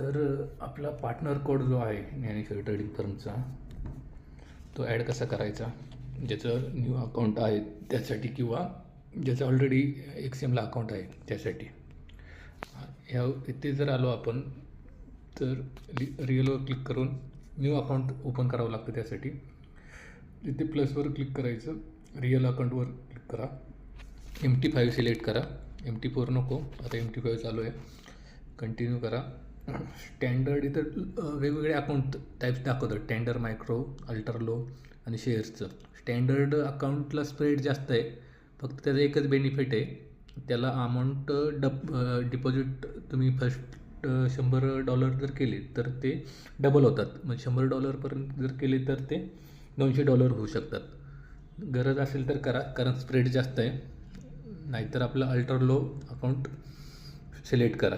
तर आपला partner code जो आहे ज्ञानेश्वर ट्रेडिंग फर्मचा तो ॲड कसा करायचा? ज्याचं न्यू अकाउंट आहे त्यासाठी किंवा ज्याचं ऑलरेडी एक्स एमला अकाउंट आहे त्यासाठी. ह्या इथे जर आलो आपण तर रि रिअलवर क्लिक करून न्यू अकाउंट ओपन करावं लागतं त्यासाठी. तिथे प्लसवर क्लिक करायचं रिअल अकाउंटवर क्लिक करा. एम टी फाईव्ह सिलेक्ट करा. एम टी फोर नको. आता एम टी फाईव्ह चालू आहे. कंटिन्यू करा. स्टँडर्ड इथं वेगवेगळे अकाउंट टाईप्स दाखवतात. टेंडर मायक्रो अल्टर लो आणि शेअर्सचं स्टँडर्ड अकाउंटला स्प्रेड जास्त आहे. फक्त त्याचा एकच बेनिफिट आहे. त्याला अमाऊंट डब डिपॉझिट तुम्ही फर्स्ट शंभर डॉलर जर केले तर ते डबल होतात. मग शंभर डॉलरपर्यंत जर केले तर ते दोनशे डॉलर होऊ शकतात. गरज असेल तर करा कारण स्प्रेड जास्त आहे. नाहीतर आपलं अल्टर लो अकाउंट सिलेक्ट करा.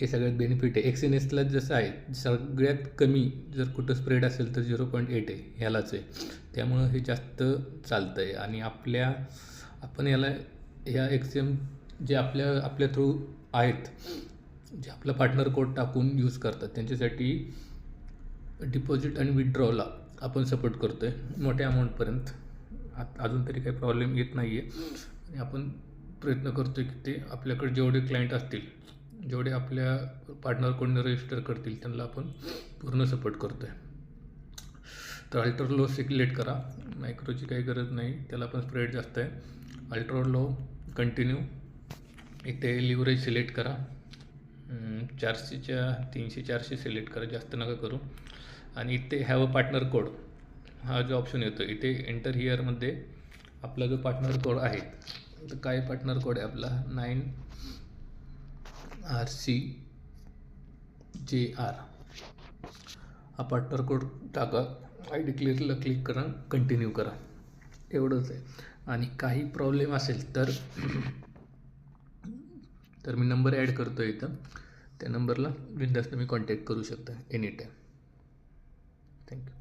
हे सगळ्यात बेनिफिट आहे. एक्स एन एसला जसं आहे सगळ्यात कमी जर कुठं स्प्रेड असेल तर झिरो पॉईंट एट आहे ह्यालाच आहे. त्यामुळं हे जास्त चालतं आहे आणि आपल्या आपण याला ह्या एक्स एम जे आपल्या आपल्या थ्रू आहेत जे आपलं पार्टनर कोड टाकून यूज करतात त्यांच्यासाठी डिपॉझिट आणि विड्रॉला आपण सपोर्ट करतो आहे मोठ्या अमाऊंटपर्यंत आत अजून तरी काही प्रॉब्लेम येत नाही आहे आणि आपण प्रयत्न करतो की ते आपल्याकडे जेवढे क्लायंट असतील जेवढे आपल्या पार्टनर कोडनं रजिस्टर करतील त्यांना आपण पूर्ण सपोर्ट करतो आहे तर अल्ट्रा लो सिलेक्ट करा. मायक्रोची काही गरज नाही. त्याला पण स्प्रेड जास्त आहे. अल्ट्रा लो कंटिन्यू इथे लिव्हरेज सिलेक्ट करा. चारशेच्या तीनशे चारशे सिलेक्ट करा. जास्त नका करू. आणि इथे हॅव अ पार्टनर कोड हा जो ऑप्शन येतो इथे एंटर हिअरमध्ये आपला जो पार्टनर कोड आहे तर काय पार्टनर कोड आहे आपला? Nine R C J R हा पार्टनर कोड टाका आय डी क्लिअरला क्लिक करा कंटिन्यू करा. एवढंच आहे. आणि काही प्रॉब्लेम असेल तर तर मी नंबर ॲड करतो आहे इथं. त्या नंबरला बिंदास्त तुम्ही कॉन्टॅक्ट करू शकता एनी टाईम थँक्यू